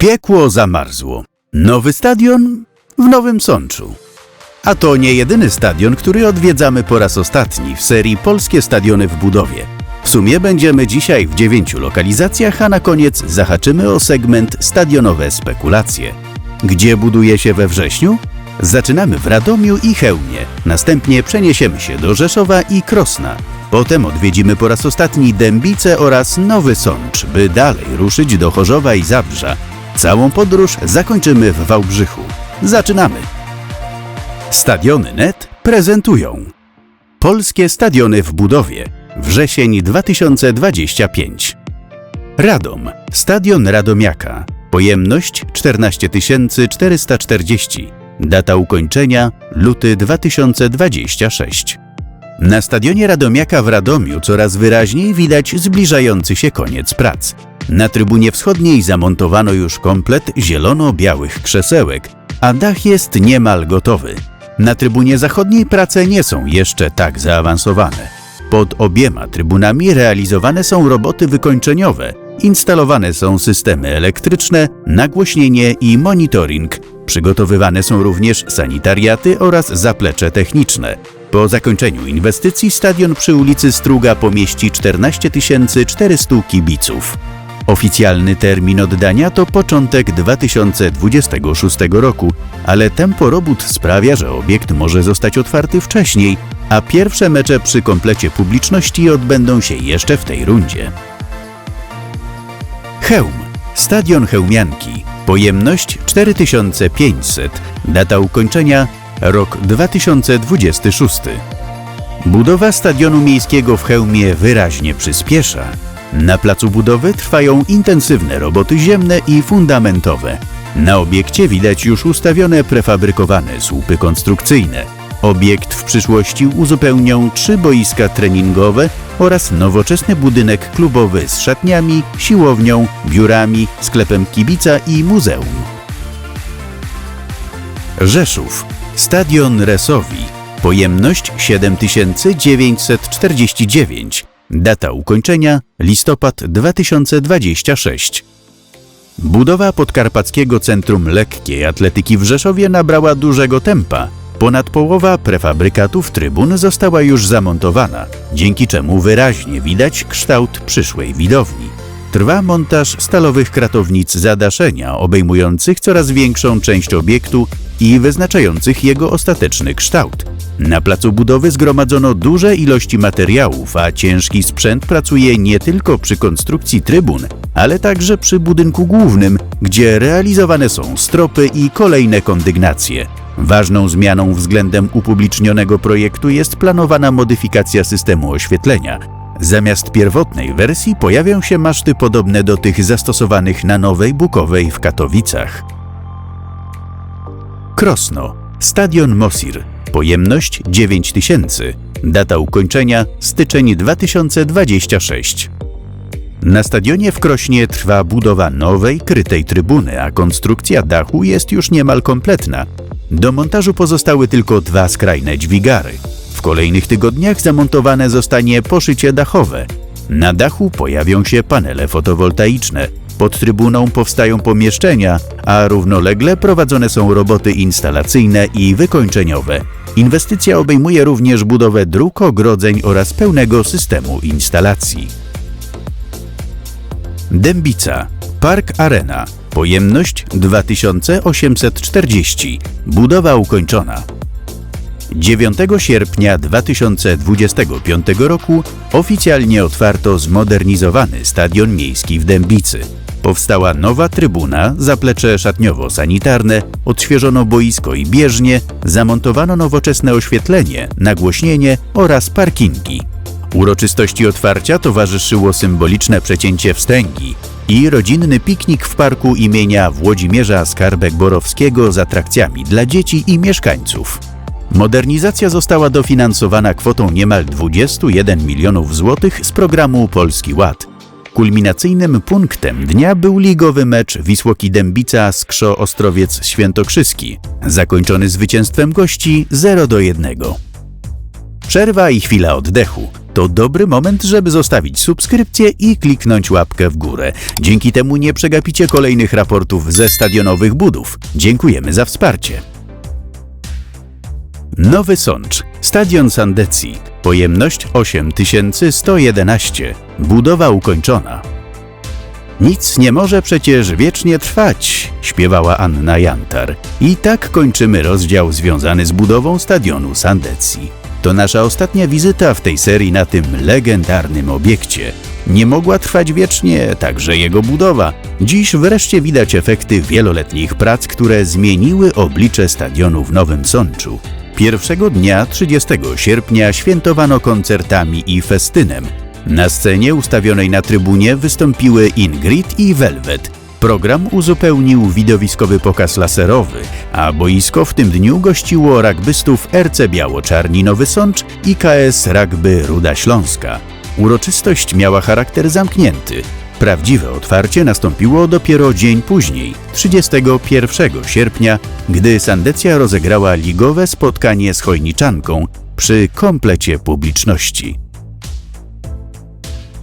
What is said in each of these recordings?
Piekło zamarzło. Nowy stadion w Nowym Sączu. A to nie jedyny stadion, który odwiedzamy po raz ostatni w serii Polskie Stadiony w budowie. W sumie będziemy dzisiaj w dziewięciu lokalizacjach, a na koniec zahaczymy o segment stadionowe spekulacje. Gdzie buduje się we wrześniu? Zaczynamy w Radomiu i Chełmie, następnie przeniesiemy się do Rzeszowa i Krosna. Potem odwiedzimy po raz ostatni Dębice oraz Nowy Sącz, by dalej ruszyć do Chorzowa i Zabrza. Całą podróż zakończymy w Wałbrzychu. Zaczynamy! Stadiony Net prezentują Polskie Stadiony w budowie. Wrzesień 2025. Radom. Stadion Radomiaka. Pojemność 14 440. Data ukończenia luty 2026. Na stadionie Radomiaka w Radomiu coraz wyraźniej widać zbliżający się koniec prac. Na trybunie wschodniej zamontowano już komplet zielono-białych krzesełek, a dach jest niemal gotowy. Na trybunie zachodniej prace nie są jeszcze tak zaawansowane. Pod obiema trybunami realizowane są roboty wykończeniowe, instalowane są systemy elektryczne, nagłośnienie i monitoring. Przygotowywane są również sanitariaty oraz zaplecze techniczne. Po zakończeniu inwestycji stadion przy ulicy Struga pomieści 14 400 kibiców. Oficjalny termin oddania to początek 2026 roku, ale tempo robót sprawia, że obiekt może zostać otwarty wcześniej, a pierwsze mecze przy komplecie publiczności odbędą się jeszcze w tej rundzie. Chełm. Stadion Chełmianki. Pojemność 4500. Data ukończenia rok 2026. Budowa stadionu miejskiego w Chełmie wyraźnie przyspiesza. Na placu budowy trwają intensywne roboty ziemne i fundamentowe. Na obiekcie widać już ustawione prefabrykowane słupy konstrukcyjne. Obiekt w przyszłości uzupełnią trzy boiska treningowe oraz nowoczesny budynek klubowy z szatniami, siłownią, biurami, sklepem kibica i muzeum. Rzeszów. Stadion Resowi. Pojemność 7949. Data ukończenia listopad 2026. Budowa Podkarpackiego Centrum Lekkiej Atletyki w Rzeszowie nabrała dużego tempa. Ponad połowa prefabrykatów trybun została już zamontowana, dzięki czemu wyraźnie widać kształt przyszłej widowni. Trwa montaż stalowych kratownic zadaszenia, obejmujących coraz większą część obiektu i wyznaczających jego ostateczny kształt. Na placu budowy zgromadzono duże ilości materiałów, a ciężki sprzęt pracuje nie tylko przy konstrukcji trybun, ale także przy budynku głównym, gdzie realizowane są stropy i kolejne kondygnacje. Ważną zmianą względem upublicznionego projektu jest planowana modyfikacja systemu oświetlenia. Zamiast pierwotnej wersji pojawią się maszty podobne do tych zastosowanych na Nowej Bukowej w Katowicach. Krosno. Stadion Mosir. Pojemność 9000. Data ukończenia styczeń 2026. Na stadionie w Krośnie trwa budowa nowej, krytej trybuny, a konstrukcja dachu jest już niemal kompletna. Do montażu pozostały tylko dwa skrajne dźwigary. W kolejnych tygodniach zamontowane zostanie poszycie dachowe. Na dachu pojawią się panele fotowoltaiczne. Pod trybuną powstają pomieszczenia, a równolegle prowadzone są roboty instalacyjne i wykończeniowe. Inwestycja obejmuje również budowę dróg, ogrodzeń oraz pełnego systemu instalacji. Dębica. Park Arena. Pojemność 2840. Budowa ukończona. 9 sierpnia 2025 roku oficjalnie otwarto zmodernizowany stadion miejski w Dębicy. Powstała nowa trybuna, zaplecze szatniowo-sanitarne, odświeżono boisko i bieżnie, zamontowano nowoczesne oświetlenie, nagłośnienie oraz parkingi. Uroczystości otwarcia towarzyszyło symboliczne przecięcie wstęgi i rodzinny piknik w parku imienia Włodzimierza Skarbek-Borowskiego z atrakcjami dla dzieci i mieszkańców. Modernizacja została dofinansowana kwotą niemal 21 milionów złotych z programu Polski Ład. Kulminacyjnym punktem dnia był ligowy mecz Wisłoki Dębica Skrzo Ostrowiec Świętokrzyski, zakończony zwycięstwem gości 0 do 1. Przerwa i chwila oddechu. to dobry moment, żeby zostawić subskrypcję i kliknąć łapkę w górę. Dzięki temu nie przegapicie kolejnych raportów ze stadionowych budów. Dziękujemy za wsparcie. Nowy Sącz, Stadion Sandecji, pojemność 8111, budowa ukończona. Nic nie może przecież wiecznie trwać, śpiewała Anna Jantar. I tak kończymy rozdział związany z budową stadionu Sandecji. To nasza ostatnia wizyta w tej serii na tym legendarnym obiekcie. Nie mogła trwać wiecznie także jego budowa. Dziś wreszcie widać efekty wieloletnich prac, które zmieniły oblicze stadionu w Nowym Sączu. Pierwszego dnia 30 sierpnia świętowano koncertami i festynem. Na scenie ustawionej na trybunie wystąpiły Ingrid i Velvet. Program uzupełnił widowiskowy pokaz laserowy, a boisko w tym dniu gościło rugbystów RC Biało-Czarni Nowy Sącz i KS Rugby Ruda Śląska. Uroczystość miała charakter zamknięty. Prawdziwe otwarcie nastąpiło dopiero dzień później, 31 sierpnia, gdy Sandecja rozegrała ligowe spotkanie z Chojniczanką przy komplecie publiczności.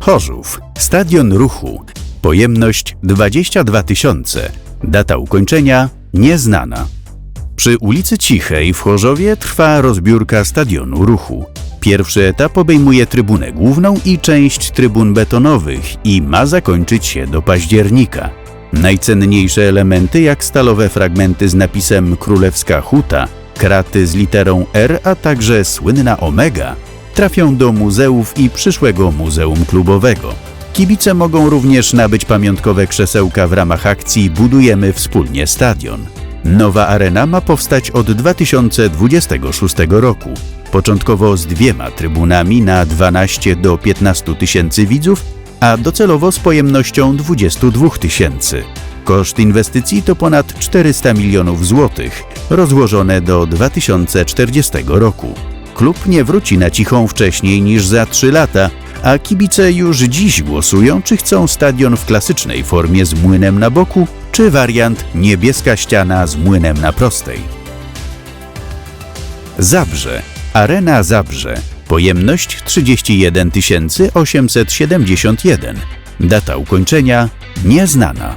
Chorzów, Stadion Ruchu, pojemność 22 tysiące, data ukończenia nieznana. Przy ulicy Cichej w Chorzowie trwa rozbiórka Stadionu Ruchu. Pierwszy etap obejmuje trybunę główną i część trybun betonowych i ma zakończyć się do października. Najcenniejsze elementy, jak stalowe fragmenty z napisem Królewska Huta, kraty z literą R, a także słynna Omega, trafią do muzeów i przyszłego muzeum klubowego. Kibice mogą również nabyć pamiątkowe krzesełka w ramach akcji Budujemy wspólnie stadion. Nowa arena ma powstać od 2026 roku. Początkowo z dwiema trybunami na 12 do 15 tysięcy widzów, a docelowo z pojemnością 22 tysięcy. Koszt inwestycji to ponad 400 milionów złotych, rozłożone do 2040 roku. Klub nie wróci na cichą wcześniej niż za 3 lata, a kibice już dziś głosują, czy chcą stadion w klasycznej formie z młynem na boku, czy wariant niebieska ściana z młynem na prostej. Zabrze. Arena Zabrze. Pojemność 31 871. Data ukończenia nieznana.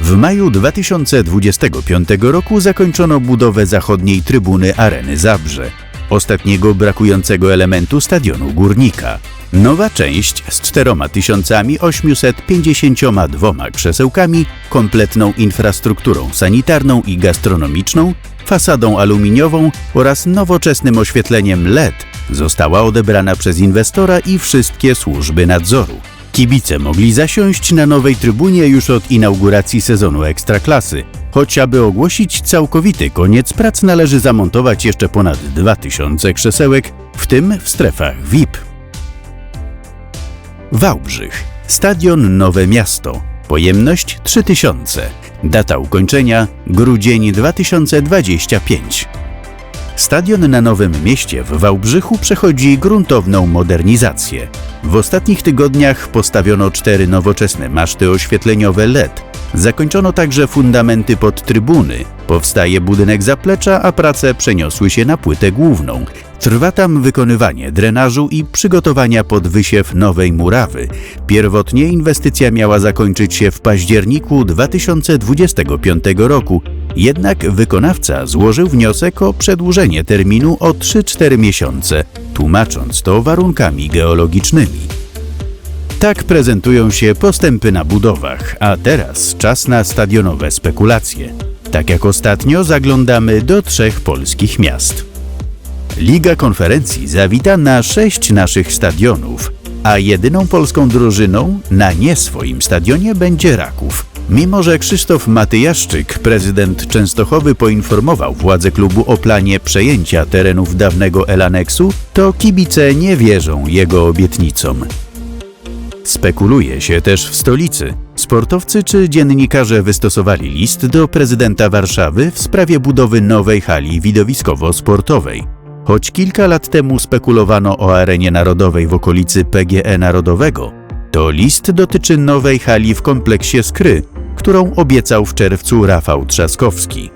W maju 2025 roku zakończono budowę zachodniej trybuny Areny Zabrze, ostatniego brakującego elementu stadionu Górnika. Nowa część z 4852 krzesełkami, kompletną infrastrukturą sanitarną i gastronomiczną, fasadą aluminiową oraz nowoczesnym oświetleniem LED została odebrana przez inwestora i wszystkie służby nadzoru. Kibice mogli zasiąść na nowej trybunie już od inauguracji sezonu Ekstraklasy, choć aby ogłosić całkowity koniec prac należy zamontować jeszcze ponad 2000 krzesełek, w tym w strefach VIP. Wałbrzych. Stadion Nowe Miasto. Pojemność 3000. Data ukończenia grudzień 2025. Stadion na Nowym Mieście w Wałbrzychu przechodzi gruntowną modernizację. W ostatnich tygodniach postawiono cztery nowoczesne maszty oświetleniowe LED. Zakończono także fundamenty pod trybuny. Powstaje budynek zaplecza, a prace przeniosły się na płytę główną. Trwa tam wykonywanie drenażu i przygotowania pod wysiew nowej murawy. Pierwotnie inwestycja miała zakończyć się w październiku 2025 roku, jednak wykonawca złożył wniosek o przedłużenie terminu o 3-4 miesiące, tłumacząc to warunkami geologicznymi. Tak prezentują się postępy na budowach, a teraz czas na stadionowe spekulacje. Tak jak ostatnio zaglądamy do trzech polskich miast. Liga Konferencji zawita na sześć naszych stadionów, a jedyną polską drużyną na nie swoim stadionie będzie Raków. Mimo, że Krzysztof Matyjaszczyk, prezydent Częstochowy, poinformował władze klubu o planie przejęcia terenów dawnego Elaneksu, to kibice nie wierzą jego obietnicom. Spekuluje się też w stolicy. Sportowcy czy dziennikarze wystosowali list do prezydenta Warszawy w sprawie budowy nowej hali widowiskowo-sportowej. Choć kilka lat temu spekulowano o arenie narodowej w okolicy PGE Narodowego, to list dotyczy nowej hali w kompleksie Skry, którą obiecał w czerwcu Rafał Trzaskowski.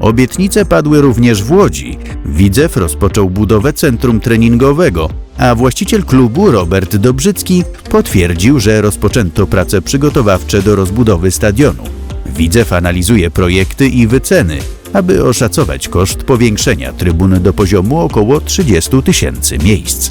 Obietnice padły również w Łodzi. Widzew rozpoczął budowę centrum treningowego, a właściciel klubu Robert Dobrzycki potwierdził, że rozpoczęto prace przygotowawcze do rozbudowy stadionu. Widzew analizuje projekty i wyceny, aby oszacować koszt powiększenia trybun do poziomu około 30 tysięcy miejsc.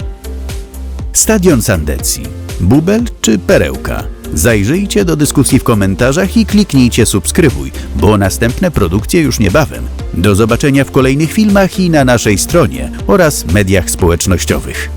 Stadion Sandecji. Bubel czy perełka? Zajrzyjcie do dyskusji w komentarzach i kliknijcie subskrybuj, bo następne produkcje już niebawem. Do zobaczenia w kolejnych filmach i na naszej stronie oraz mediach społecznościowych.